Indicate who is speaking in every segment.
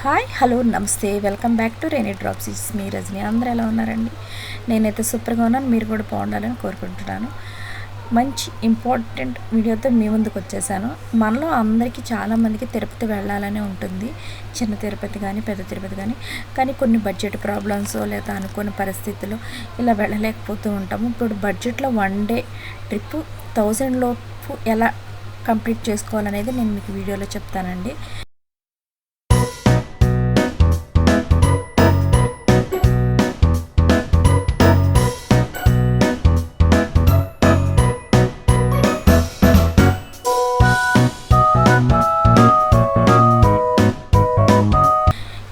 Speaker 1: Hi hello నమస్తే. Welcome back to rainy drops is me Rajani అందరూ ఎలా ఉన్నారండి? నేనైతే సూపర్గా ఉన్నాను. మీరు కూడా బాగుండాలని కోరుకుంటున్నాను. మంచి ఇంపార్టెంట్ వీడియోతో మీ ముందుకు వచ్చేసాను. మనలో అందరికీ చాలామందికి తిరుపతి వెళ్ళాలనే ఉంటుంది. చిన్న తిరుపతి కానీ పెద్ద తిరుపతి కానీ కానీ కొన్ని బడ్జెట్ ప్రాబ్లమ్స్ లేదా అనుకోని పరిస్థితులు ఇలా వెళ్ళలేకపోతూ ఉంటాము. ఇప్పుడు బడ్జెట్లో వన్ డే ట్రిప్ థౌజండ్ లోపు ఎలా కంప్లీట్ చేసుకోవాలనేది నేను మీకు వీడియోలో చెప్తానండి.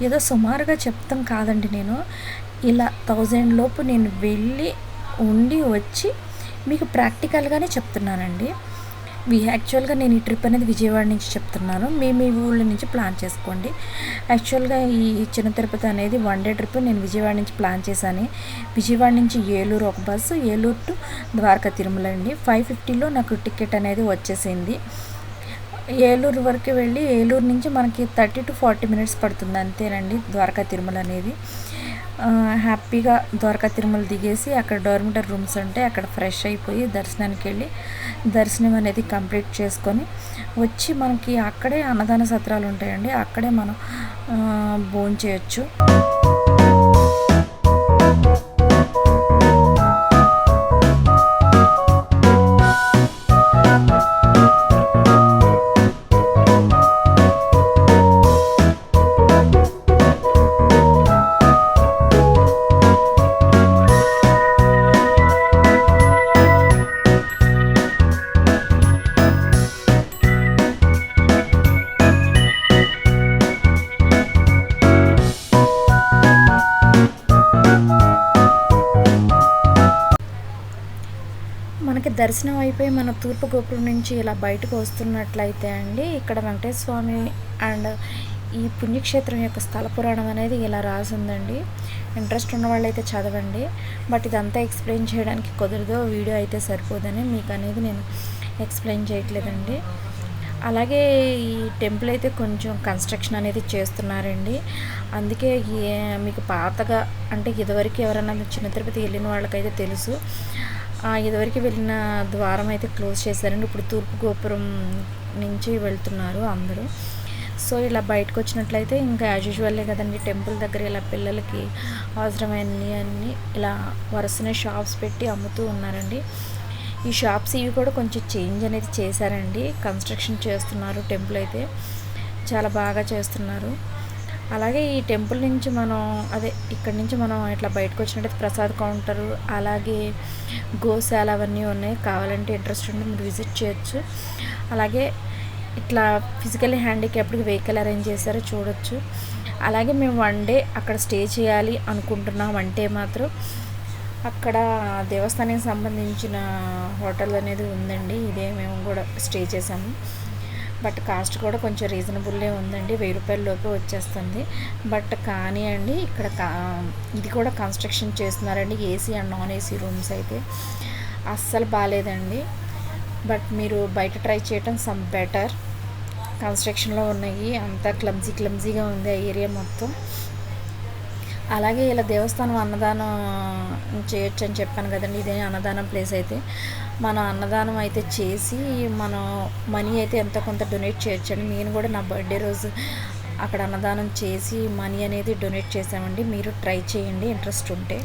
Speaker 1: ఏదో సుమారుగా చెప్తాం కాదండి నేను. ఇలా థౌజండ్ లోపు నేను వెళ్ళి ఉండి వచ్చి మీకు ప్రాక్టికల్గానే చెప్తున్నానండి. వి యాక్చువల్గా నేను ఈ ట్రిప్ అనేది విజయవాడ నుంచి చెప్తున్నాను. మీ మీ ఊళ్ళ నుంచి ప్లాన్ చేసుకోండి. యాక్చువల్గా ఈ చిన్న తిరుపతి అనేది వన్ డే ట్రిప్ నేను విజయవాడ నుంచి ప్లాన్ చేశాను. విజయవాడ నుంచి ఏలూరు ఒక బస్సు ఏలూరు టు ద్వారకా తిరుమల అండి. ఫైవ్ ఫిఫ్టీలో నాకు టికెట్ అనేది వచ్చేసింది. ఏలూరు వరకు వెళ్ళి ఏలూరు నుంచి మనకి థర్టీ టు ఫార్టీ మినిట్స్ పడుతుంది అంతేనండి ద్వారకా తిరుమల అనేది. హ్యాపీగా ద్వారకా తిరుమల దిగేసి అక్కడ డోర్మిటర్ రూమ్స్ ఉంటే అక్కడ ఫ్రెష్ అయిపోయి దర్శనానికి వెళ్ళి దర్శనం అనేది కంప్లీట్ చేసుకొని వచ్చి మనకి అక్కడే అన్నదాన సత్రాలు ఉంటాయండి. అక్కడే మనం భోజనం చేయొచ్చు దర్శనం అయిపోయి మన తూర్పు గోపురం నుంచి ఇలా బయటకు వస్తున్నట్లయితే అండి ఇక్కడ వెంకటేశ్వర స్వామి అండ్ ఈ పుణ్యక్షేత్రం యొక్క స్థల పురాణం అనేది ఇలా రాసిందండి. ఇంట్రెస్ట్ ఉన్న వాళ్ళు అయితే చదవండి. బట్ ఇదంతా ఎక్స్ప్లెయిన్ చేయడానికి కుదరదు. వీడియో అయితే సరిపోదని మీకు అనేది నేను ఎక్స్ప్లెయిన్ చేయట్లేదండి. అలాగే ఈ టెంపుల్ అయితే కొంచెం కన్స్ట్రక్షన్ అనేది చేస్తున్నారండి. అందుకే మీకు పాతగా అంటే ఇదివరకు ఎవరైనా చిన్న తిరుపతి వెళ్ళిన వాళ్ళకైతే తెలుసు. ఇదివరకు వెళ్ళిన ద్వారం అయితే క్లోజ్ చేశారండి. ఇప్పుడు తూర్పు గోపురం నుంచి వెళ్తున్నారు అందరూ. సో ఇలా బయటకు వచ్చినట్లయితే ఇంకా యాజ్ యూజువల్లే కదండి టెంపుల్ దగ్గర ఇలా పిల్లలకి అవసరమైనవి అన్నీ ఇలా వరుసనే షాప్స్ పెట్టి అమ్ముతూ ఉన్నారండి. ఈ షాప్స్ ఇవి కూడా కొంచెం చేంజ్ అనేది చేశారండి. కన్స్ట్రక్షన్ చేస్తున్నారు టెంపుల్ అయితే. చాలా బాగా చేస్తున్నారు. అలాగే ఈ టెంపుల్ నుంచి మనం అదే ఇక్కడ నుంచి మనం ఇట్లా బయటకు వచ్చినట్టయితే ప్రసాద్ కౌంటరు అలాగే గోశాల అవన్నీ ఉన్నాయి. కావాలంటే ఇంట్రెస్ట్ ఉంటే మీరు విజిట్ చేయొచ్చు. అలాగే ఇట్లా ఫిజికల్లీ హ్యాండిక్యాప్డ్కి వెహికల్ అరేంజ్ చేశారో చూడొచ్చు. అలాగే మేము వన్ డే అక్కడ స్టే చేయాలి అనుకుంటున్నాం అంటే మాత్రం. అక్కడ దేవస్థానానికి సంబంధించిన హోటల్ అనేది ఉందండి. ఇదే మేము కూడా స్టే చేసాము బట్ కాస్ట్ కూడా కొంచెం రీజనబుల్లే ఉందండి. వెయ్యి రూపాయల లోపే వచ్చేస్తుంది. బట్ కానీ అండి ఇక్కడ ఇది కూడా కన్స్ట్రక్షన్ చేస్తున్నారండి. AC and non AC rooms అయితే. అస్సలు బాగాలేదండి బట్ మీరు బయట ట్రై చేయటం సమ్ బెటర్. కన్స్ట్రక్షన్లో ఉన్నాయి. అంతా క్లమ్జీ క్లమ్జీగా ఉంది ఆ ఏరియా మొత్తం. అలాగే ఇలా దేవస్థానం అన్నదానం చేయొచ్చు అని చెప్పాను కదండి. ఇదే అన్నదానం ప్లేస్ అయితే. మనం అన్నదానం అయితే చేసి మనం మనీ అయితే ఎంతో కొంత డొనేట్ చేయొచ్చు అండి నేను కూడా నా బర్త్డే రోజు అక్కడ అన్నదానం చేసి మనీ అనేది డొనేట్ చేసామండి మీరు ట్రై చేయండి. ఇంట్రెస్ట్ ఉంటే.